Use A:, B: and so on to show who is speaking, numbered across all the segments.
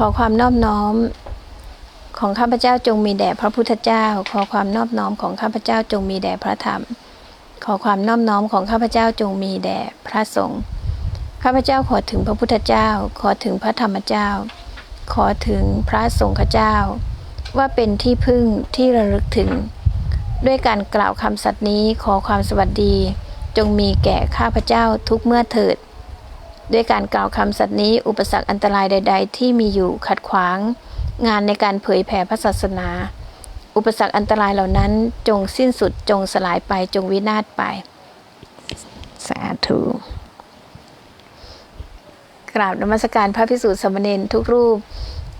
A: ขอความนอบน้อม ของข้าพเจ้าจงมีแด่พระพุทธเจ้า ขอความนอบน้อมของข้าพเจ้าจงมีแด่พระธรรม ขอความนอบน้อมของข้าพเจ้าจงมีแด่พระสงฆ์ข้าพเจ้าขอถึงพระพุทธเจ้า ขอถึงพระธรรมเจ้า ขอถึงพระสงฆ์เจ้า ว่าเป็นที่พึ่งที่ระลึกถึง ด้วยการกล่าวคำสัตย์นี้ขอความสวัสดี จงมีแก่ข้าพเจ้าทุกเมื่อเถิด ด้วยการกล่าวคำสัตย์นี้อุปสรรคอันตรายใด ๆ ที่มีอยู่ขัดขวาง งานในการเผยแผ่พระศาสนา อุปสรรคอันตรายเหล่านั้นจงสิ้นสุดจงสลายไปจงวินาศไป สาธุกราบนมัสการพระพิสุทธิ์สามเณรทุกรูป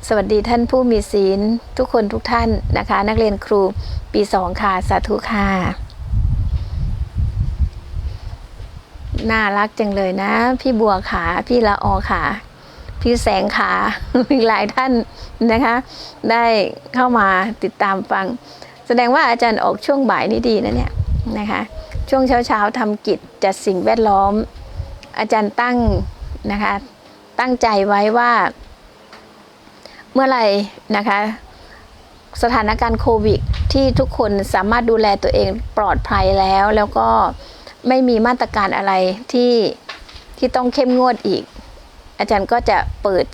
A: สวัสดีท่านผู้มีศีล ทุกคนทุกท่านนะคะ นักเรียนครูปีสองค่ะ สาธุค่ะ น่ารักจังเลยนะ พี่บัวขาพี่ละออขาพี่แสงขามีกหลายท่านนะคะ ได้เข้ามาติดตามฟัง แสดงว่าอาจารย์ออกช่วงบ่ายนี่ดีนะเนี่ยนะคะ ช่วงเช้าเช้าๆทำกิจจัดสิ่งแวดล้อม อาจารย์ตั้งนะคะ ตั้งใจไว้ว่า เมื่อไหร่นะคะ สถานการณ์โควิดที่ทุกคนสามารถดูแลตัวเองปลอดภัยแล้วแล้วก็ ไม่มีมาตรการอะไรที่ที่ต้องเข้มงวดอีก อาจารย์ก็จะเปิด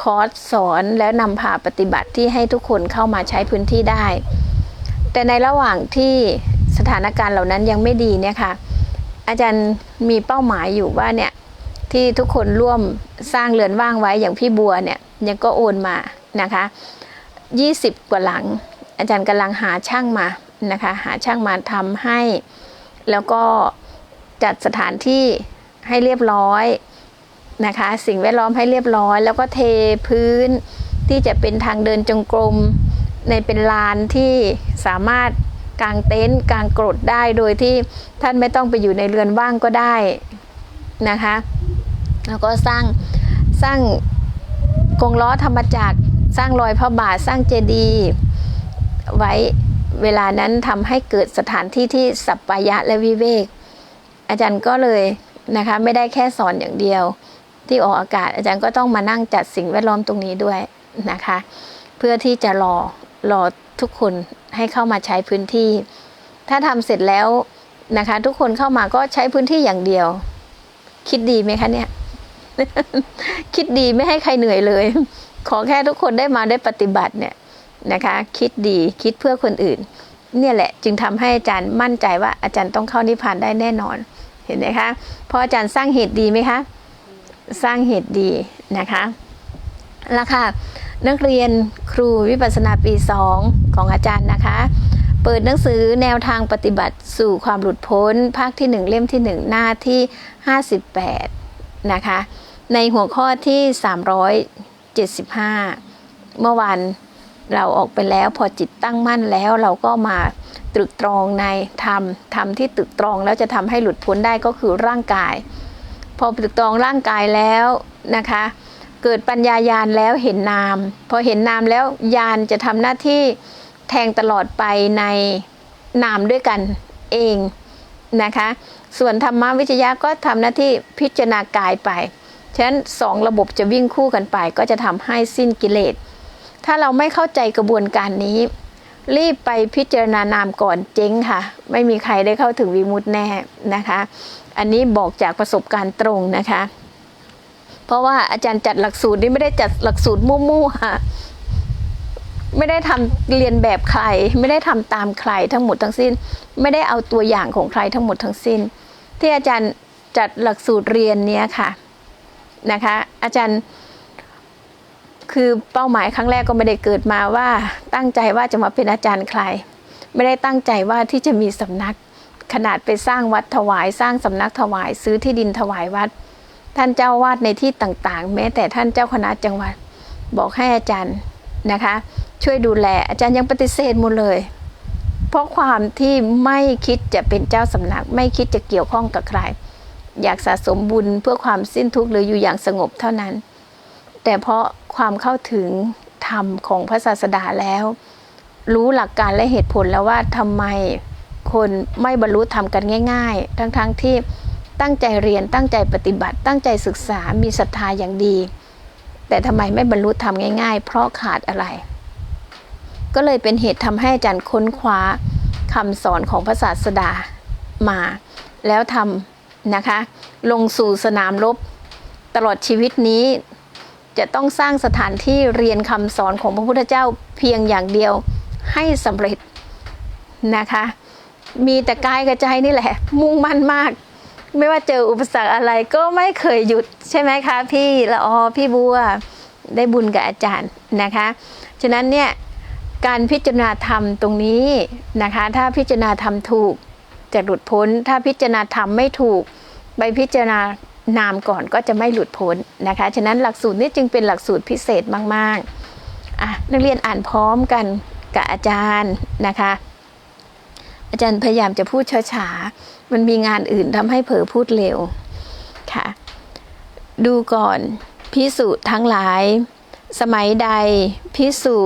A: คอร์สสอนแล้วนำพาปฏิบัติที่ให้ทุกคนเข้ามาใช้พื้นที่ได้ แต่ในระหว่างที่สถานการณ์เหล่านั้นยังไม่ดีเนี่ยค่ะ อาจารย์มีเป้าหมายอยู่ว่าเนี่ยที่ทุกคนร่วมสร้างเรือนว่างไว้อย่างพี่บัวเนี่ยยังก็โอนมานะคะ 20 กว่าหลัง อาจารย์กำลังหาช่างมานะคะ หาช่างมาทำให้ แล้วก็จัดสถานที่ให้เรียบร้อยนะคะ สิ่งแวดล้อมให้เรียบร้อย แล้วก็เทพื้นที่จะเป็นทางเดินจงกรมในเป็นลานที่สามารถกางเต็นท์กางกรดได้โดยที่ท่านไม่ต้องไปอยู่ในเรือนว่างก็ได้นะคะ แล้วก็สร้างสร้างกรงล้อธรรมจักรสร้างรอยพระบาทสร้างเจดีย์ไว้ เวลานั้นทำให้เกิดสถานที่ที่สัปปายะและวิเวก อาจารย์ก็เลยนะคะไม่ได้แค่สอนอย่างเดียว ที่ออกอากาศอาจารย์ก็ต้องมานั่งจัดสิ่งแวดล้อมตรงนี้ด้วยนะคะ เพื่อที่จะรอรอทุกคนให้เข้ามาใช้พื้นที่ ถ้าทำเสร็จแล้วนะคะ ทุกคนเข้ามาก็ใช้พื้นที่อย่างเดียว คิดดีไหมคะเนี่ย คิดดีไม่ให้ใครเหนื่อยเลย ขอแค่ทุกคนได้มาได้ปฏิบัติเนี่ย นะคะ คิดดีคิดเพื่อคนอื่น เนี่ยแหละจึงทำให้อาจารย์มั่นใจว่าอาจารย์ต้องเข้านิพพานได้แน่นอน เห็นไหมคะพราะอาจารย์สร้างเหตุดีไหมคะ สร้างเหตุดีนะคะแล้วค่ะนักเรียนครูวิปัสสนาปี 2 ของอาจารย์นะคะ เปิดหนังสือแนวทางปฏิบัติสู่ความหลุดพ้น ภาคที่ 1 เล่มที่ 1 หน้าที่ 58 นะคะ ในหัวข้อที่ 375 เมื่อวาน เราออกไปแล้วพอจิตตั้งมั่นแล้วเราก็มาตรึกตรองในธรรมธรรมที่ตรึกตรองแล้วจะทำให้หลุดพ้นได้ก็คือร่างกาย พอตรึกตรองร่างกายแล้วนะคะ เกิดปัญญายาณแล้วเห็นนาม พอเห็นนามแล้วยานจะทำหน้าที่แทงตลอดไปในนามด้วยกันเองนะคะ ส่วนธรรมวิจยะก็ทำหน้าที่พิจารณากายไป ฉะนั้นสองระบบจะวิ่งคู่กันไป ก็จะทำให้สิ้นกิเลส ถ้าเราไม่เข้าใจกระบวนการนี้ รีบไปพิจารณานามก่อนเจ๊งค่ะ ไม่มีใครได้เข้าถึงวิมุตแน่นะคะ อันนี้บอกจากประสบการณ์ตรงนะคะ เพราะว่าอาจารย์จัดหลักสูตรนี่ไม่ได้จัดหลักสูตรมั่วๆไม่ได้ทำเรียนแบบใคร ไม่ได้ทำตามใครทั้งหมดทั้งสิ้น ไม่ได้เอาตัวอย่างของใครทั้งหมดทั้งสิ้น ที่อาจารย์จัดหลักสูตรเรียนเนี้ยค่ะนะคะ อาจารย์ คือเป้าหมายครั้งแรกก็ไม่ได้เกิดมาว่า ตั้งใจว่าจะมาเป็นอาจารย์ใคร ไม่ได้ตั้งใจว่าที่จะมีสำนัก ขนาดไปสร้างวัดถวาย สร้างสำนักถวาย ซื้อที่ดินถวายวัด ท่านเจ้าวาดในที่ต่างๆ แม้แต่ท่านเจ้าคณะจังหวัด บอกให้อาจารย์นะคะ ช่วยดูแลอาจารย์ยังปฏิเสธหมดเลย เพราะความที่ไม่คิดจะเป็นเจ้าสำนัก ไม่คิดจะเกี่ยวข้องกับใคร อยากสะสมบุญเพื่อความสิ้นทุกข์หรืออยู่อย่างสงบเท่านั้น แต่เพราะความเข้าถึงธรรมของพระศาสดาแล้ว รู้หลักการและเหตุผลแล้วว่าทำไมคนไม่บรรลุธรรมกันง่าย ๆ ทั้งๆทที่ตั้งใจเรียนตั้งใจปฏิบัติ ตั้งใจศึกษามีศรัทธาอย่างดี แต่ทำไมไม่บรรลุธรรมง่าย ๆ เพราะขาดอะไร ก็เลยเป็นเหตุทำให้อาจารย์ค้นคว้าคำสอนของพระศาสดามา แล้วทำนะคะ ลงสู่สนามรบตลอดชีวิตนี้ จะต้องสร้างสถานที่เรียนคำสอนของพระพุทธเจ้าเพียงอย่างเดียวให้สำเร็จนะคะ มีแต่กายกับใจนี่แหละ มุ่งมั่นมาก ไม่ว่าเจออุปสรรคอะไรก็ไม่เคยหยุดใช่ไหมคะ พี่ละออพี่บัวได้บุญกับอาจารย์นะคะ ฉะนั้นเนี่ยการพิจารณาธรรมตรงนี้นะคะ ถ้าพิจารณาธรรมถูกจะหลุดพ้น ถ้าพิจารณาธรรมไม่ถูก ไปพิจารณา นามก่อนก็จะไม่หลุดพ้นนะคะ ฉะนั้นหลักสูตรนี้จึงเป็นหลักสูตรพิเศษมากๆอะนักเรียนอ่านพร้อมกันกับอาจารย์นะคะ อาจารย์พยายามจะพูดช้าๆ มันมีงานอื่นทำให้เผลอพูดเร็วค่ะ ดูก่อนพิสุทั้งหลาย สมัยใดพิสุ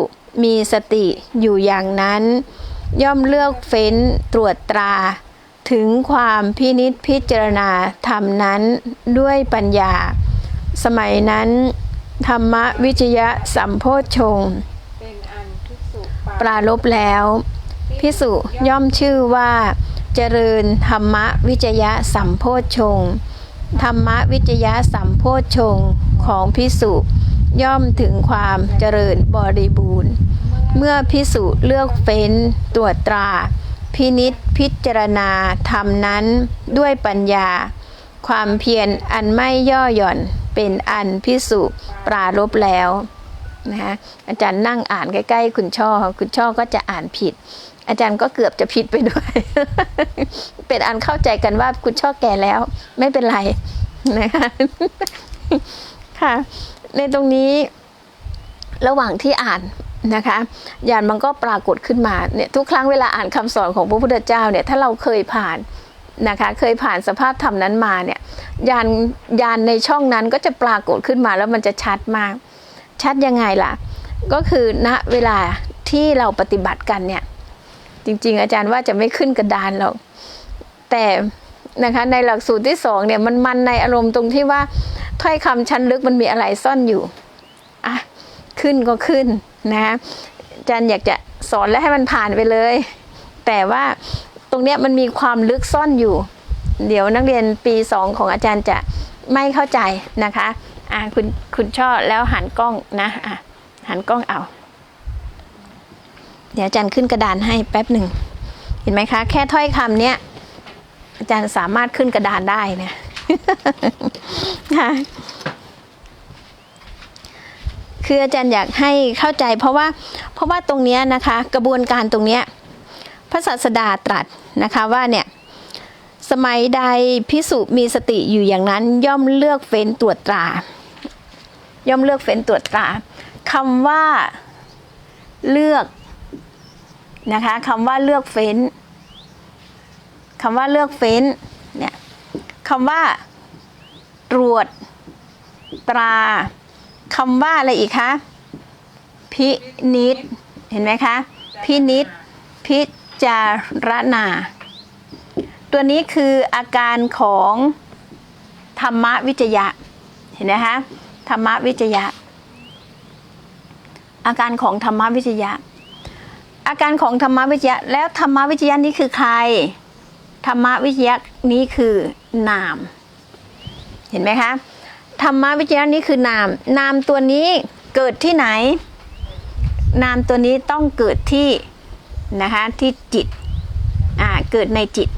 A: มีสติอยู่อย่างนั้น ย่อมเลือกเฟ้นตรวจตรา ถึงความพินิษพิจารณาธรรมนั้นด้วยปัญญา สมัยนั้น ธรรมวิจยะสัมโพชฌง
B: ป
A: ราลบแล้ว พิสุย่อมชื่อว่า เจริญธรรมวิจยะสัมโพชฌงธรรมวิจยะสัมโพชฌงของพิสุย่อมถึงความเจริญบริบูรณ์ เมื่อพิสุเลือกเฟ้นตรวจตรา พินิษพิจารณาธรรมนั้นด้วยปัญญา ความเพียรอันไม่ย่อหย่อนเป็นอันพิสุปราลบแล้วนะคะอาจารย์นั่งอ่านใกล้ ๆ คุณช่อ คุณช่อก็จะอ่านผิด อาจารย์ก็เกือบจะผิดไปด้วย เป็นอันเข้าใจกันว่าคุณช่อแก่แล้ว ไม่เป็นไรนะคะค่ะ ในตรงนี้ระหว่างที่อ่าน นะคะยานมันก็ปรากฏขึ้นมาเนี่ยทุกครั้งเวลาอ่านคำสอนของพระพุทธเจ้าเนี่ยถ้าเราเคยผ่านนะคะเคยผ่านสภาพธรรมนั้นมาเนี่ยยานยานในช่องนั้นก็จะปรากฏขึ้นมาแล้วมันจะชัดมาก ชัดยังไงล่ะ ก็คือณเวลาที่เราปฏิบัติกันเนี่ยจริง ๆ อาจารย์ว่าจะไม่ขึ้นกระดานหรอกแต่นะคะในหลักสูตรที่สองเนี่ยมันมันในอารมณ์ตรงที่ว่าถ้อยคำชั้นลึกมันมีอะไรซ่อนอยู่อะขึ้นก็ขึ้น นะอาจารย์อยากจะสอนและให้มันผ่านไปเลย แต่ว่าตรงเนี้ยมันมีความลึกซ่อนอยู่ เดี๋ยวนักเรียนปีสองของอาจารย์จะไม่เข้าใจนะคะอะคุณคุณช่อแล้วหันกล้องนะอะหันกล้องเอา เดี๋ยวอาจารย์ขึ้นกระดานให้แป๊บหนึ่ง เห็นไหมคะ แค่ถ้อยคำเนี้ยอาจารย์สามารถขึ้นกระดานได้เนี่ยค่ะ คืออาจารย์อยากให้เข้าใจ เพราะว่าเพราะว่าตรงนี้นะคะกระบวนการตรงนี้พระศาสดาตรัสนะคะว่าเนี่ยสมัยใดพิสุมีสติอยู่อย่างนั้น ย่อมเลือกเฟ้นตรวจตรา ย่อมเลือกเฟ้นตรวจตราคำว่าเลือกนะคะคำว่าเลือกเฟ้นคำว่าเลือกเฟ้นเนี่ยคำว่าตรวจตรา คำว่าอะไรอีกคะ พินิษเห็นไหมคะ พินิษพิจารณา ตัวนี้คืออาการของธรรมวิจยะ เห็นไหมคะ ธรรมวิจยะ อาการของธรรมวิจยะ อาการของธรรมวิจยะ แล้วธรรมวิจยะนี้คือใคร ธรรมวิจยะนี้คือนาม เห็นไหมคะ ธรรมวิจยะนี้คือนาม นามตัวนี้เกิดที่ไหน นามตัวนี้ต้องเกิดที่นะคะที่จิตอ่าเกิดในจิต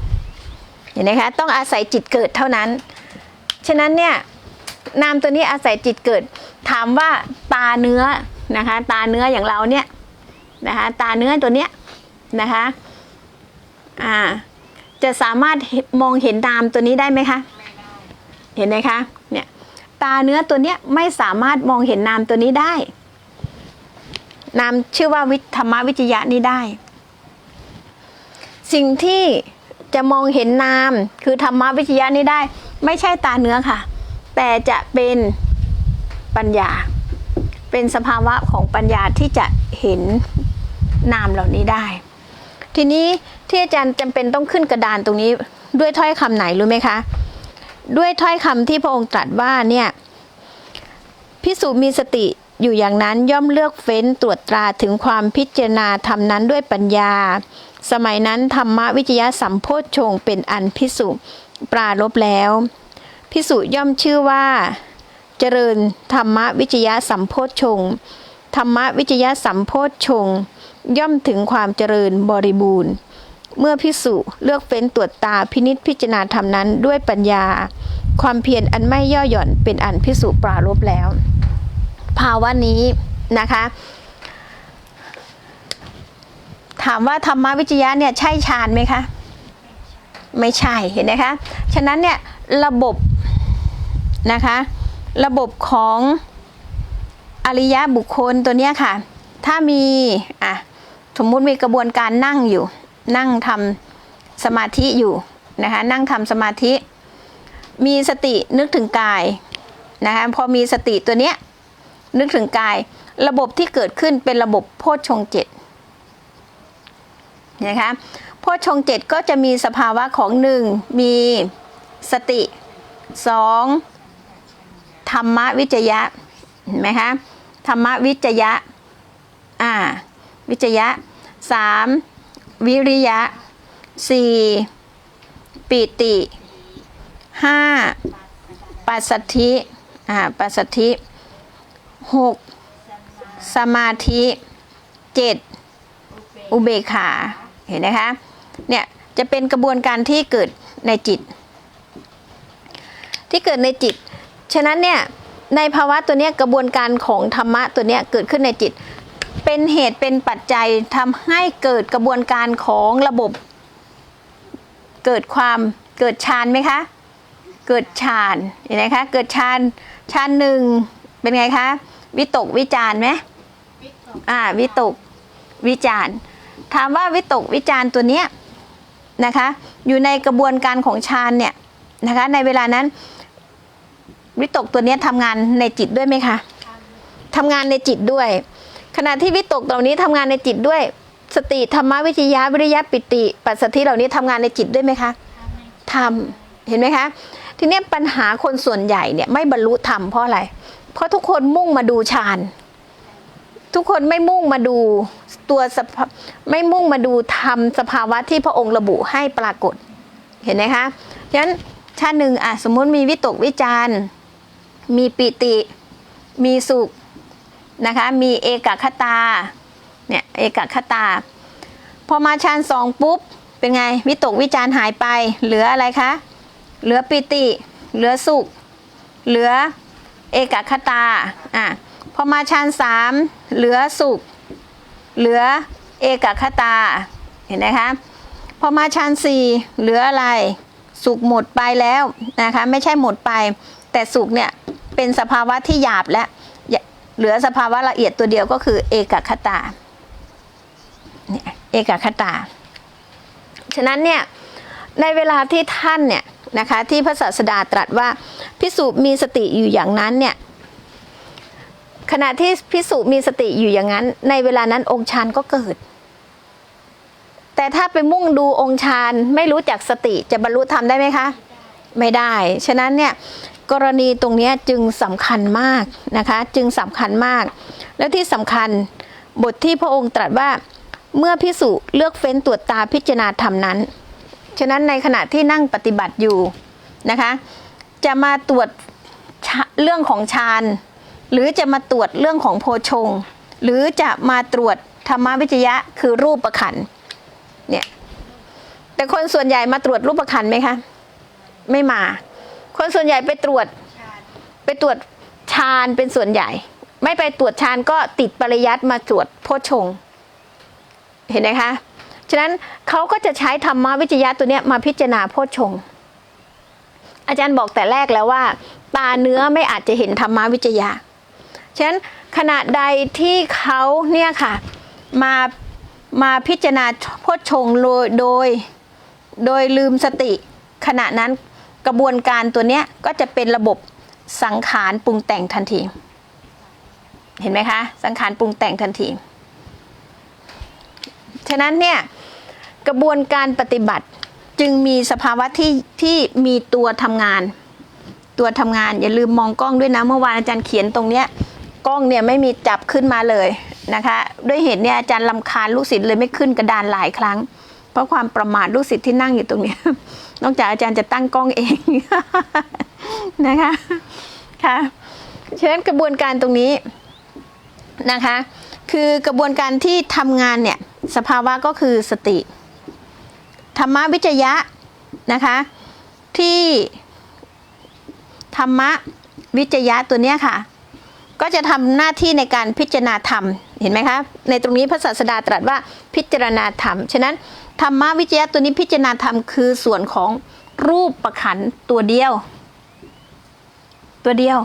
A: เห็นไหมคะต้องอาศัยจิตเกิดเท่านั้น ฉะนั้นเนี่ยนามตัวนี้อาศัยจิตเกิด ถามว่าตาเนื้อนะคะตาเนื้ออย่างเราเนี่ยนะคะตาเนื้อตัวเนี้ยนะคะอ่าจะสามารถมองเห็นนามตัวนี้ได้ไหมคะเห็นไหมคะ ตาเนื้อตัวเนี้ยไม่สามารถมองเห็นนามตัวนี้ได้ นามชื่อว่าวิธรรมวิจยะนี้ได้ สิ่งที่จะมองเห็นนามคือธรรมวิจยะนี้ได้ ไม่ใช่ตาเนื้อค่ะ แต่จะเป็นปัญญา เป็นสภาวะของปัญญาที่จะเห็นนามเหล่านี้ได้ ทีนี้ที่อาจารย์จำเป็นต้องขึ้นกระดานตรงนี้ด้วยถ้อยคำไหนรู้ไหมคะ ด้วยถ้อยคำที่พระองค์ตรัสว่าเนี่ยพิสูจมีสติอยู่อย่างนั้นย่อมเลือกเฟ้นตรวจตราถึงความพิจารณาธรรมนั้นด้วยปัญญา สมัยนั้นธรรมวิจยะสัมโพชฌงเป็นอันพิสุปรารบแล้วพิสุย่อมชื่อว่า เจริญธรรมวิจยะสัมโพชฌงธรรมวิจยะสัมโพชฌงย่อมถึงความเจริญบริบูรณ์ เมื่อพิสุเลือกเฟ้นตรวจตาพินิษพิจารณาธรรมนั้นด้วยปัญญา ความเพียรอันไม่ย่อหย่อนเป็นอันพิสุปรารบแล้ว ภาวะนี้นะคะ ถามว่าธรรมวิจยะเนี่ยใช่ฌานไหมคะไม่ใช่เห็นไหมคะ ฉะนั้นเนี่ยระบบนะคะระบบของอริยะบุคคลตัวเนี้ยค่ะ ถ้ามีอะสมมุติมีกระบวนการนั่งอยู่ นั่งทำสมาธิอยู่นะคะนั่งทำสมาธิ มีสตินึกถึงกายนะคะพอมีสติตัวเนี้ยนึกถึงกาย ระบบที่เกิดขึ้นเป็นระบบโพชฌงเจ็ดนะคะโพชฌงเจ็ดก็จะมีสภาวะของหนึ่งมีสติสองธรรมวิจยะเห็นไหมคะธรรมวิจยะอ่าวิจยะสาม วิริยะสี่ปิติห้าปัสสัทธิอ่าปัสสัทธิหกสมาธิเจ็ดอุเบกขาเห็นไหมคะเนี่ยจะเป็นกระบวนการที่เกิดในจิต ที่เกิดในจิต ฉะนั้นเนี่ยในภาวะตัวเนี้ยกระบวนการของธรรมะตัวเนี้ยเกิดขึ้นในจิต เป็นเหตุเป็นปัจจัยทำให้เกิดกระบวนการของระบบ เกิดความเกิดฌานไหมคะ เกิดฌานเห็นไหมคะ เกิดฌานฌานหนึ่งเป็นไงคะ วิตกวิจารณ์ไหมอ่าวิตกวิจารณ์ถามว่าวิตกวิจารณ์ตัวเนี้ยนะคะ อยู่ในกระบวนการของฌานเนี่ยนะคะ ในเวลานั้น วิตกตัวเนี้ยทำงานในจิตด้วยไหมคะทำงานในจิตด้วย ขณะที่วิตกเหล่านี้ทำงานในจิตด้วย สติธรรมวิทยาวิริยะปิติ ปัสสัทธิเหล่านี้ทำงานในจิตด้วยไหมคะทำเห็นไหมคะ ทีนี้ปัญหาคนส่วนใหญ่เนี่ยไม่บรรลุธรรมเพราะอะไร เพราะทุกคนมุ่งมาดูฌานทุกคนไม่มุ่งมาดูตัวไม่มุ่งมาดูธรรมสภาวะที่พระองค์ระบุให้ปรากฏ เห็นไหมคะฉะนั้นชาติหนึ่งอะสมมติมีวิตกวิจารมีปิติ มีสุข นะคะมีเอกคตาเนี่ยเอกคตา พอมาฌานสองปุ๊บเป็นไงวิตกวิจารหายไปเหลืออะไรคะเหลือปิติ เหลือสุข เหลือเอกคตาอะพอมาฌานสามเหลือสุข เหลือเอกคตาเห็นไหมคะพอมาฌานสี่เหลืออะไรสุขหมดไปแล้วนะคะไม่ใช่หมดไป แต่สุขเนี่ยเป็นสภาวะที่หยาบและ เหลือสภาวะละเอียดตัวเดียวก็คือ เอกคตาเนี่ยเอกคตา ฉะนั้นเนี่ยในเวลาที่ท่านเนี่ยนะคะที่พระศาสดาตรัสว่าพิสูจมีสติอยู่อย่างนั้นเนี่ยขณะที่พิสูจมีสติอยู่อย่างนั้น ในเวลานั้นองค์ฌานก็เกิด แต่ถ้าไปมุ่งดูองค์ฌานไม่รู้จักสติจะบรรลุธรรมได้ไหมคะ ไม่ได้ ฉะนั้นเนี่ย กรณีตรงนี้จึงสำคัญมากนะคะจึงสำคัญมาก แล้วที่สำคัญบทที่พระองค์ตรัสว่าเมื่อพิสุเลือกเฟ้นตรวจตาพิจารณาธรรมนั้น ฉะนั้นในขณะที่นั่งปฏิบัติอยู่นะคะ จะมาตรวจเรื่องของฌานหรือจะมาตรวจเรื่องของโพชง หรือจะมาตรวจธรรมวิจยะคือรูปประขันเนี่ยแต่คนส่วนใหญ่มาตรวจรูปประขันไหมคะ ไม่มา คนส่วนใหญ่ไปตรวจไปตรวจฌานเป็นส่วนใหญ่ ไม่ไปตรวจฌานก็ติดปริยัติมาตรวจโพชง เห็นไหมคะ ฉะนั้นเขาก็จะใช้ธรรมวิจยะตัวเนี้ยมาพิจารณาโพชง อาจารย์บอกแต่แรกแล้วว่า ตาเนื้อไม่อาจจะเห็นธรรมวิจยะฉะนั้นขณะใดที่เขาเนี่ยค่ะมามาพิจารณาโพชงโดยโดยโดยลืมสติ ขณะนั้น กระบวนการตัวเนี้ยก็จะเป็นระบบสังขารปรุงแต่งทันที เห็นไหมคะ สังขารปรุงแต่งทันที ฉะนั้นเนี่ยกระบวนการปฏิบัติจึงมีสภาวะที่ที่มีตัวทำงาน ตัวทำงานอย่าลืมมองกล้องด้วยนะเมื่อวานอาจารย์เขียนตรงเนี้ยกล้องเนี่ยไม่มีจับขึ้นมาเลยนะคะ ด้วยเหตุเนี่ยอาจารย์ลำคาญลูกศิษย์เลยไม่ขึ้นกระดานหลายครั้ง เพราะความประมาทลูกศิษย์ที่นั่งอยู่ตรงนี้ นอกจากอาจารย์จะตั้งกล้องเองนะคะค่ะฉะนั้นกระบวนการตรงนี้นะคะ คือกระบวนการที่ทำงานเนี่ยสภาวะก็คือสติ ธรรมวิจยะนะคะที่ธรรมวิจยะตัวเนี้ยค่ะ ก็จะทำหน้าที่ในการพิจารณาธรรม เห็นไหมคะ ในตรงนี้พระศาสดาตรัสว่าพิจารณาธรรม ฉะนั้น ธรรมวิจยะตัวนี้พิจารณาธรรมคือส่วนของรูปประขันตัวเดียว ตัวเดียว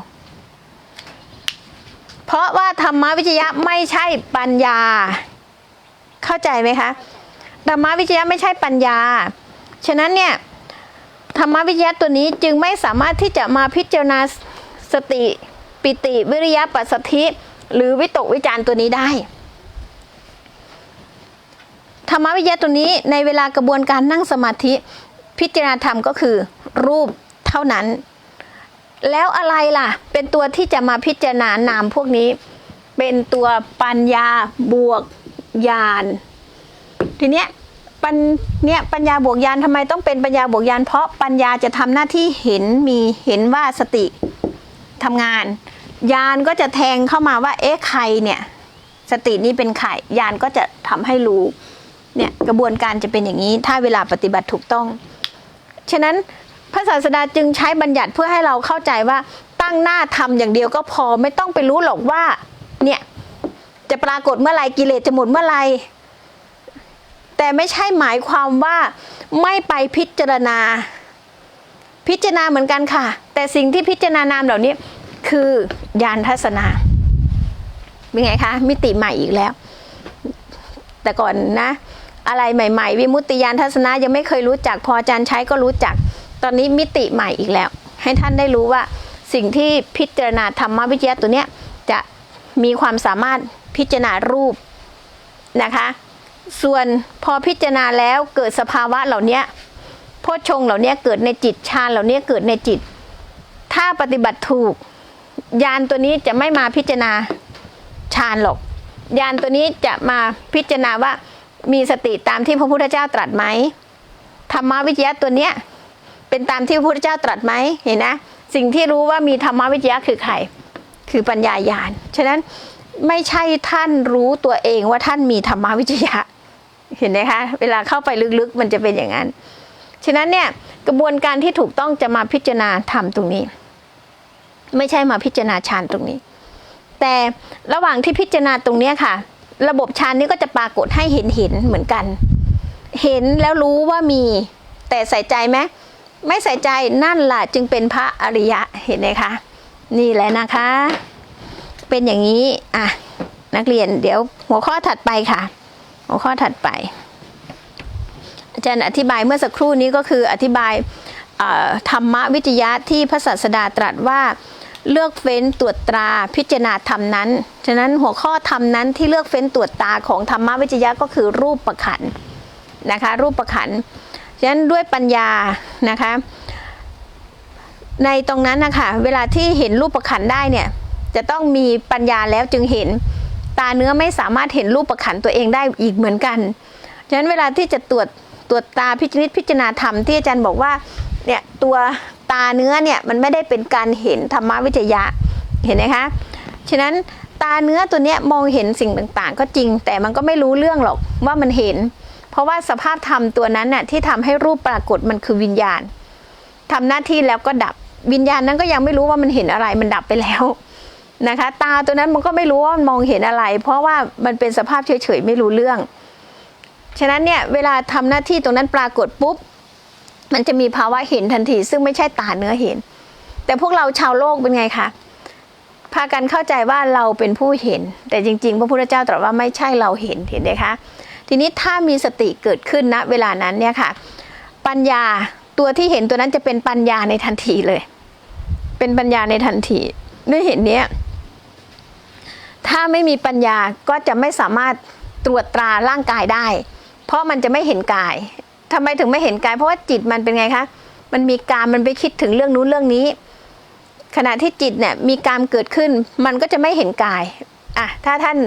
A: เพราะว่าธรรมวิจยะไม่ใช่ปัญญา เข้าใจไหมคะธรรมวิจยะไม่ใช่ปัญญา ฉะนั้นเนี่ยธรรมวิจยะตัวนี้จึงไม่สามารถที่จะมาพิจารณาสติปิติวิริยะปัสสธิ หรือวิตกวิจารณ์ตัวนี้ได้ ธรรมวิจยะตัวนี้ในเวลากระบวนการนั่งสมาธิ พิจารณาธรรมก็คือ รูปเท่านั้น แล้วอะไรล่ะ เป็นตัวที่จะมาพิจารณานามพวกนี้ เป็นตัวปัญญาบวกญาณทีเนี้ยปัญเนี่ยปัญญาบวกญาณทำไมต้องเป็นปัญญาบวกญาณเพราะปัญญาจะทำหน้าที่เห็นมีเห็นว่าสติทำงานญาณก็จะแทงเข้ามาว่าเอ๊ะใครเนี่ย สตินี้เป็นใครญาณก็จะทำให้รู้ เนี่ยกระบวนการจะเป็นอย่างนี้ถ้าเวลาปฏิบัติถูกต้อง ฉะนั้นพระศาสดาจึงใช้บัญญัติเพื่อให้เราเข้าใจว่าตั้งหน้าทำอย่างเดียวก็พอไม่ต้องไปรู้หรอกว่าเนี่ยจะปรากฏเมื่อไหรกิเลสจะหมดเมื่อไรแต่ไม่ใช่หมายความว่าไม่ไปพิจารณา พิจารณาเหมือนกันค่ะ แต่สิ่งที่พิจารณานามเหล่านี้คือญาณทัศนาเป็นไงคะมิติใหม่อีกแล้ว แต่ก่อนนะ อะไรใหม่ ๆ วิมุตติญาณทัศนะยังไม่เคยรู้จัก พออาจารย์ใช้ก็รู้จัก ตอนนี้มิติใหม่อีกแล้ว ให้ท่านได้รู้ว่าสิ่งที่พิจารณาธรรมวิจยะตัวเนี้ยจะมีความสามารถพิจารณารูปนะคะ ส่วนพอพิจารณาแล้วเกิดสภาวะเหล่านี้โพชงเหล่านี้เกิดในจิตฌานเหล่านี้เกิดในจิต ถ้าปฏิบัติถูกยานตัวนี้จะไม่มาพิจารณาฌานหรอกยานตัวนี้จะมาพิจารณาว่า มีสติตามที่พระพุทธเจ้าตรัสไหมธรรมวิจยะตัวเนี้ยเป็นตามที่พระพุทธเจ้าตรัสไหมเห็นนะสิ่งที่รู้ว่ามีธรรมวิจยะคือใคร คือปัญญาญาณฉะนั้นไม่ใช่ท่านรู้ตัวเองว่าท่านมีธรรมวิจยะเห็นไหมคะ เวลาเข้าไปลึกๆมันจะเป็นอย่างนั้น ฉะนั้นเนี่ยกระบวนการที่ถูกต้องจะมาพิจารณาธรรมตรงนี้ ไม่ใช่มาพิจารณาฌานตรงนี้ แต่ระหว่างที่พิจารณาตรงเนี้ยค่ะ ระบบฌานนี้ก็จะปรากฏให้เห็นเห็นเหมือนกัน เห็นแล้วรู้ว่ามี แต่ใส่ใจไหมไม่ใส่ใจนั่นแหละจึงเป็นพระอริยะเห็นไหมคะ นี่แหละนะคะ เป็นอย่างนี้อะนักเรียนเดี๋ยวหัวข้อถัดไปค่ะ หัวข้อถัดไป อาจารย์อธิบายเมื่อสักครู่นี้ก็คืออธิบายธรรมวิจยะที่พระศาสดาตรัสว่า เลือกเฟ้นตรวจตราพิจารณาธรรมนั้น ฉะนั้นหัวข้อธรรมนั้นที่เลือกเฟ้นตรวจตาของธรรมวิจยะก็คือรูปประขันนะคะ รูปประขันฉะนั้นด้วยปัญญานะคะ ในตรงนั้นนะคะเวลาที่เห็นรูปประขันได้เนี่ยจะต้องมีปัญญาแล้วจึงเห็นตาเนื้อไม่สามารถเห็นรูปประขันตัวเองได้อีกเหมือนกันฉะนั้นเวลาที่จะตรวจตรวจตาพิจนิจพิจารณาธรรมที่อาจารย์บอกว่าเนี่ยตัว ตาเนื้อเนี่ยมันไม่ได้เป็นการเห็นธรรมวิจยะเห็นไหมคะฉะนั้นตาเนื้อตัวเนี้ยมองเห็นสิ่งต่างๆ ก็จริงแต่มันก็ไม่รู้เรื่องหรอกว่ามันเห็น เพราะว่าสภาพธรรมตัวนั้นน่ะที่ทำให้รูปปรากฏมันคือวิญญาณทำหน้าที่แล้วก็ดับวิญญาณนั้นก็ยังไม่รู้ว่ามันเห็นอะไรมันดับไปแล้วนะคะ ตาตัวนั้นมันก็ไม่รู้ว่ามันมองเห็นอะไร เพราะว่ามันเป็นสภาพเฉยๆไม่รู้เรื่อง ฉะนั้นเนี่ยเวลาทำหน้าที่ตรงนั้นปรากฏปุ๊บ มันจะมีภาวะเห็นทันที ซึ่งไม่ใช่ตาเนื้อเห็น แต่พวกเราชาวโลกเป็นไงคะพากันเข้าใจว่าเราเป็นผู้เห็น แต่จริง ๆ พระพุทธเจ้าตรัสว่าไม่ใช่เราเห็นเห็นไหมคะทีนี้ถ้ามีสติเกิดขึ้นณเวลานั้นเนี่ยค่ะ ปัญญาตัวที่เห็นตัวนั้นจะเป็นปัญญาในทันทีเลย เป็นปัญญาในทันทีด้วยเห็นเนี้ยถ้าไม่มีปัญญาก็จะไม่สามารถตรวจตราร่างกายได้ เพราะมันจะไม่เห็นกาย ทำไมถึงไม่เห็นกาย เพราะว่าจิตมันเป็นไงคะ มันมีการมันไปคิดถึงเรื่องนู้นเรื่องนี้ ขณะที่จิตเนี่ยมีกรรมเกิดขึ้น มันก็จะไม่เห็นกายอะถ้าท่าน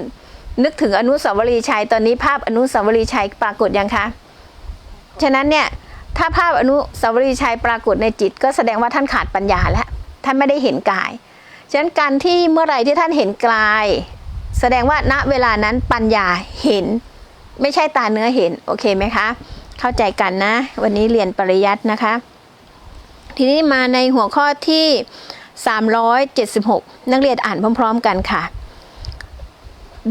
A: นึกถึงอนุสาวรีย์ชัยตอนนี้ภาพอนุสาวรีย์ชัยปรากฏยังคะ ฉะนั้นเนี่ยถ้าภาพอนุสาวรีย์ชัยปรากฏในจิต ก็แสดงว่าท่านขาดปัญญาแล้วท่านไม่ได้เห็นกาย ฉะนั้นการที่เมื่อไหร่ที่ท่านเห็นกายแสดงว่าณเวลานั้นปัญญาเห็น ไม่ใช่ตาเนื้อเห็น โอเคไหมคะ เข้าใจกันนะ วันนี้เรียนปริยัตินะคะ ทีนี้มาในหัวข้อที่ 376 นักเรียนอ่านพร้อม ๆ กันค่ะ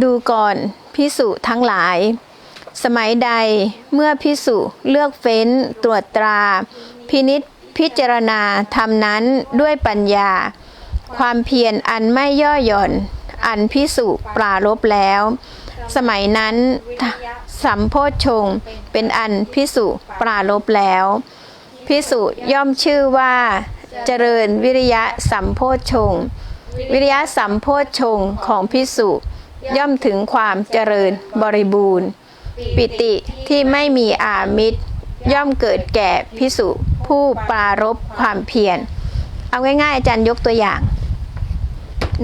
A: ดูก่อนพิสุทั้งหลาย สมัยใดเมื่อพิสุเลือกเฟ้น ตรวจตรา พินิษพิจารณาทำนั้นด้วยปัญญา ความเพียรอันไม่ย่อหย่อน อันพิสุปรารบแล้ว สมัยนั้น สัมโพชฌงเป็นอันพิสุปรารบแล้ว พิสุย่อมชื่อว่าเจริญวิริยะสัมโพชฌงวิริยะสัมโพชฌงของพิสุย่อมถึงความเจริญบริบูรณ์ ปิติที่ไม่มีอามิตร ย่อมเกิดแก่พิสุผู้ปรารบความเพียรเอาง่ายๆอาจารย์ยกตัวอย่าง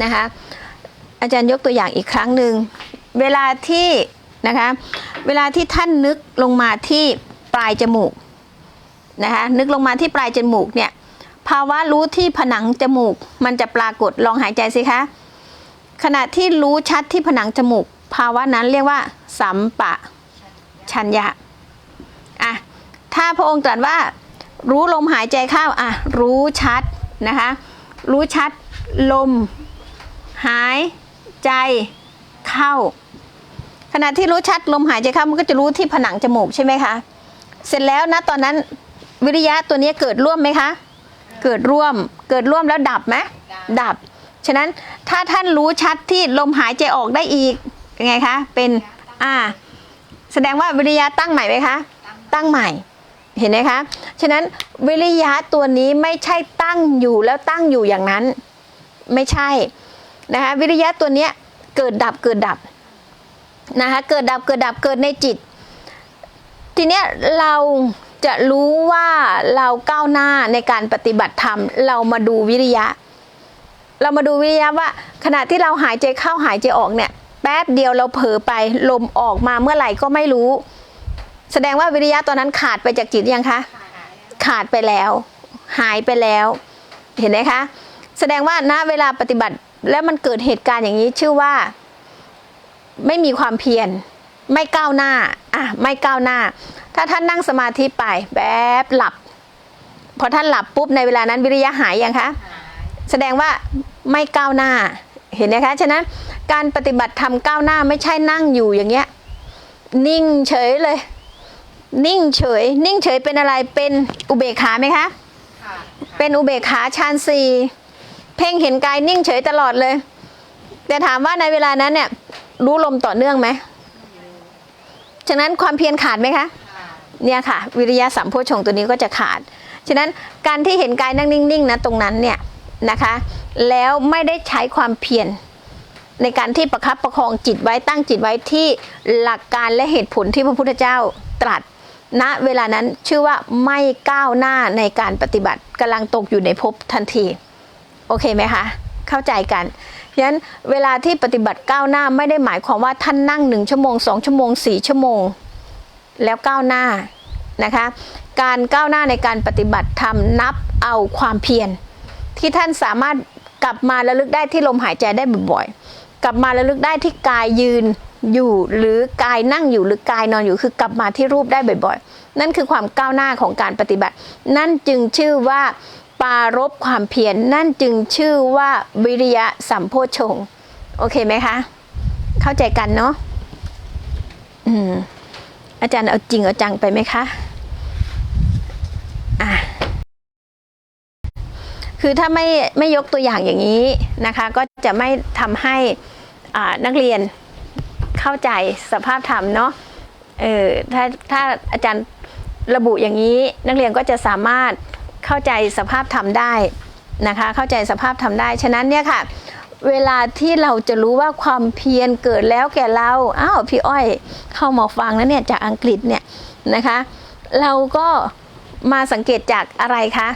A: นะคะอาจารย์ยกตัวอย่างอีกครั้งหนึ่งเวลาที่ นะคะ เวลาที่ท่านนึกลงมาที่ปลายจมูกนะคะนึกลงมาที่ปลายจมูกเนี่ยภาวะรู้ที่ผนังจมูก มันจะปรากฏลองหายใจสิคะขณะที่รู้ชัดที่ผนังจมูก ภาวะนั้นเรียกว่า สัมปะชัญญะอะถ้าพระองค์ตรัสว่า รู้ลมหายใจเข้าอะรู้ชัดนะคะรู้ชัดลม หายใจเข้า ขณะที่รู้ชัดลมหายใจเข้ามันก็จะรู้ที่ผนังจมูกใช่ไหมคะ เสร็จแล้วนะตอนนั้นวิริยะตัวนี้เกิดร่วมไหมคะ เกิดร่วม เกิดร่วมแล้วดับไหมดับ ฉะนั้นถ้าท่านรู้ชัดที่ลมหายใจออกได้อีกยังไงคะ เป็นอ่า แสดงว่าวิริยะตั้งใหม่ไหมคะ ตั้งใหม่ เห็นไหมคะ ฉะนั้นวิริยะตัวนี้ไม่ใช่ตั้งอยู่แล้วตั้งอยู่อย่างนั้น ไม่ใช่นะคะวิริยะตัวเนี้ยเกิดดับเกิดดับ นะคะเกิดดับเกิดดับเกิดในจิต ทีเนี้ยเราจะรู้ว่าเราก้าวหน้าในการปฏิบัติธรรม เรามาดูวิริยะ เรามาดูวิริยะว่า ขณะที่เราหายใจเข้าหายใจออกเนี่ย แป๊บเดียวเราเผลอไปลมออกมาเมื่อไหร่ก็ไม่รู้ แสดงว่าวิริยะตอนนั้นขาดไปจากจิตยังคะขาดไปแล้ว หายไปแล้ว เห็นไหมคะ แสดงว่าณเวลาปฏิบัติแล้วมันเกิดเหตุการณ์อย่างนี้ชื่อว่า ไม่มีความเพียรไม่ก้าวหน้าอะไม่ก้าวหน้า ถ้าท่านนั่งสมาธิไปแบบหลับ พอท่านหลับปุ๊บในเวลานั้นวิริยะหายยังคะแสดงว่าไม่ก้าวหน้าเห็นไหมคะฉะนั้นการปฏิบัติธรรมก้าวหน้าไม่ใช่นั่งอยู่อย่างเงี้ยนิ่งเฉยเลย นิ่งเฉย นิ่งเฉยเป็นอะไรเป็นอุเบกขาไหมคะเป็นอุเบกขาฌานสี่เพ่งเห็นกายนิ่งเฉยตลอดเลย แต่ถามว่าในเวลานั้นเนี่ย รู้ลมต่อเนื่องไหมฉะนั้นความเพียรขาดไหมคะเนี่ยค่ะ วิริยะสัมโพชงตัวนี้ก็จะขาด ฉะนั้นการที่เห็นกายนั่งนิ่งๆนะตรงนั้นเนี่ยนะคะ แล้วไม่ได้ใช้ความเพียรในการที่ประคับประคองจิตไว้ตั้งจิตไว้ที่หลักการและเหตุผลที่พระพุทธเจ้าตรัสณเวลานั้นชื่อว่าไม่ก้าวหน้าในการปฏิบัติกำลังตกอยู่ในภพทันที โอเคไหมคะ เข้าใจกัน ฉะนั้นเวลาที่ปฏิบัติก้าวหน้าไม่ได้หมายความว่าท่านนั่งหนึ่งชั่วโมงสองชั่วโมงสี่ชั่วโมง แล้วก้าวหน้านะคะ การก้าวหน้าในการปฏิบัติธรรมนับเอาความเพียรที่ท่านสามารถกลับมาระลึกได้ที่ลมหายใจได้บ่อยๆ กลับมาระลึกได้ที่กายยืนอยู่หรือกายนั่งอยู่หรือกายนอนอยู่คือกลับมาที่รูปได้บ่อยๆ นั่นคือความก้าวหน้าของการปฏิบัติ นั่นจึงชื่อว่า ปารบความเพียรนั่นจึงชื่อว่าวิริยะสัมโพชง โอเคไหมคะ เข้าใจกันเนาะอืมอาจารย์เอาจริงเอาจังไปไหมคะอะคือถ้าไม่ไม่ยกตัวอย่างอย่างนี้นะคะ ก็จะไม่ทำให้นักเรียนเข้าใจสภาพธรรมเนาะเออถ้าถ้าอาจารย์ระบุอย่างนี้ นักเรียนก็จะสามารถ เข้าใจสภาพธรรมได้นะคะ เข้าใจสภาพธรรมได้ ฉะนั้นเนี่ยค่ะ เวลาที่เราจะรู้ว่าความเพียรเกิดแล้วแก่เราอ้าวพี่อ้อยเข้ามาฟังนะเนี่ยจากอังกฤษเนี่ยนะคะ เราก็มาสังเกตจากอะไรคะ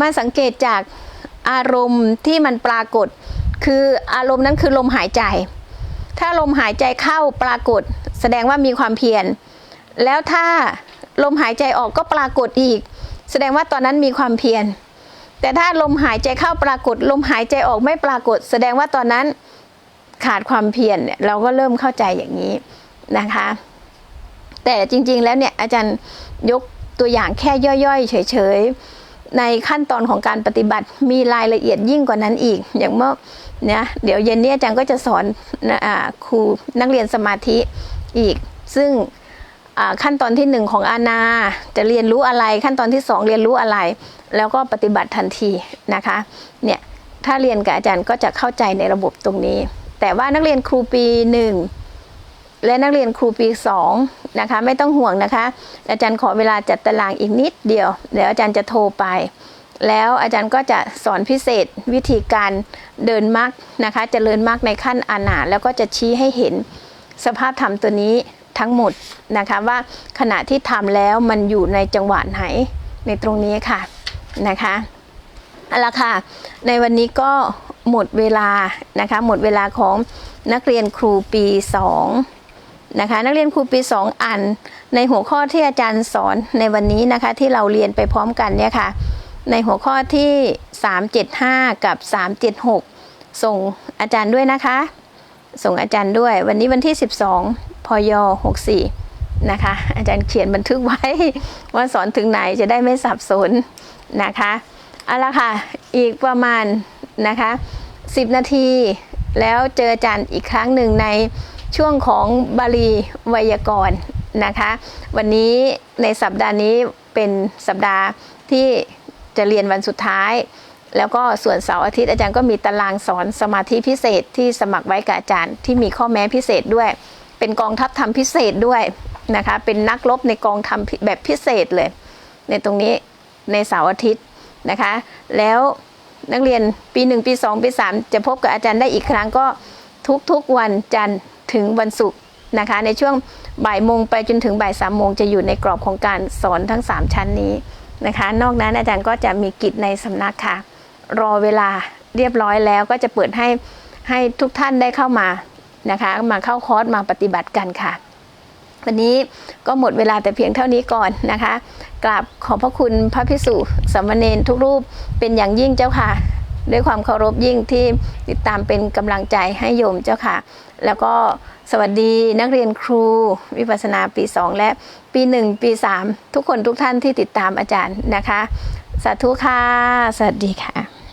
A: มาสังเกตจากอารมณ์ที่มันปรากฏ คืออารมณ์นั้นคือลมหายใจ ถ้าลมหายใจเข้าปรากฏ แสดงว่ามีความเพียรแล้วถ้าลมหายใจออกก็ปรากฏอีก แสดงว่าตอนนั้นมีความเพียร แต่ถ้าลมหายใจเข้าปรากฏ ลมหายใจออกไม่ปรากฏ แสดงว่าตอนนั้นขาดความเพียรเนี่ยเราก็เริ่มเข้าใจอย่างนี้นะคะ แต่จริงๆแล้วเนี่ยอาจารย์ยกตัวอย่างแค่ย่อยๆ เฉยๆ ในขั้นตอนของการปฏิบัติมีรายละเอียดยิ่งกว่านั้นอีก อย่างเมื่อเนี่ยเดี๋ยวเย็นนี้อาจารย์ก็จะสอนอครูนักเรียนสมาธิอีก ซึ่ง ขั้นตอนที่หนึ่งของอาณาจะเรียนรู้อะไร ขั้นตอนที่สองเรียนรู้อะไร แล้วก็ปฏิบัติทันทีนะคะเนี่ยถ้าเรียนกับอาจารย์ก็จะเข้าใจในระบบตรงนี้ แต่ว่านักเรียนครูปีหนึ่งและนักเรียนครูปี2นะคะไม่ต้องห่วงนะคะ อาจารย์ขอเวลาจัดตารางอีกนิดเดียวเดี๋ยวอาจารย์จะโทรไป แล้วอาจารย์ก็จะสอนพิเศษวิธีการเดินมรรคนะคะจะเจริญมรรคในขั้นอานาแล้วก็จะชี้ให้เห็นสภาพธรรมตัวนี้ ทั้งหมดนะคะว่าขณะที่ทำแล้วมันอยู่ในจังหวะไหนในตรงนี้ค่ะนะคะเอาละค่ะ ในวันนี้ก็หมดเวลานะคะหมดเวลาของนักเรียนครูปี 2 นะคะนักเรียนครูปี 2 อ่านในหัวข้อที่อาจารย์สอนในวันนี้นะคะที่เราเรียนไปพร้อมกันเนี่ยค่ะในหัวข้อที่ 375 กับ 376 ส่งอาจารย์ด้วยนะคะ ส่งอาจารย์ด้วยวันนี้วันที่ 12 พย64 นะคะ อาจารย์เขียนบันทึกไว้ว่าสอนถึงไหนจะได้ไม่สับสนนะคะเอาละค่ะ อีกประมาณนะคะ 10 นาที แล้วเจออาจารย์อีกครั้งหนึ่งในช่วงของบาลีไวยากรณ์นะคะ วันนี้ในสัปดาห์นี้เป็นสัปดาห์ที่จะเรียนวันสุดท้าย แล้วก็ส่วนเสาร์อาทิตย์อาจารย์ก็มีตารางสอนสมาธิพิเศษที่สมัครไว้กับอาจารย์ที่มีข้อแม้พิเศษด้วย เป็นกองทัพธรรมพิเศษด้วยนะคะ เป็นนักรบในกองธรรมแบบพิเศษเลย ในตรงนี้ในเสาร์อาทิตย์นะคะ แล้วนักเรียนปี 1 ปี 2 ปี 3 จะพบกับอาจารย์ได้อีกครั้งก็ทุกๆวันจันทร์ถึงวันศุกร์นะคะ ในช่วงบ่ายโมงไปจนถึงบ่ายสามโมงจะอยู่ในกรอบของการสอนทั้ง 3 ชั้นนี้นะคะ นอกนั้นอาจารย์ก็จะมีกิจในสำนักค่ะ รอเวลาเรียบร้อยแล้วก็จะเปิดให้ให้ทุกท่านได้เข้ามา นะคะ มาเข้าคอร์สมาปฏิบัติกันค่ะ วันนี้ก็หมดเวลาแต่เพียงเท่านี้ก่อนนะคะกราบขอบพระคุณพระพิสุสามเณรทุกรูปเป็นอย่างยิ่งเจ้าค่ะ ด้วยความเคารพยิ่งที่ติดตามเป็นกำลังใจให้โยมเจ้าค่ะ แล้วก็สวัสดีนักเรียนครู วิปัสสนาปี 2 และปี 1 ปี 3 ทุกคนทุกท่านที่ติดตามอาจารย์นะคะ สาธุค่ะ สวัสดีค่ะ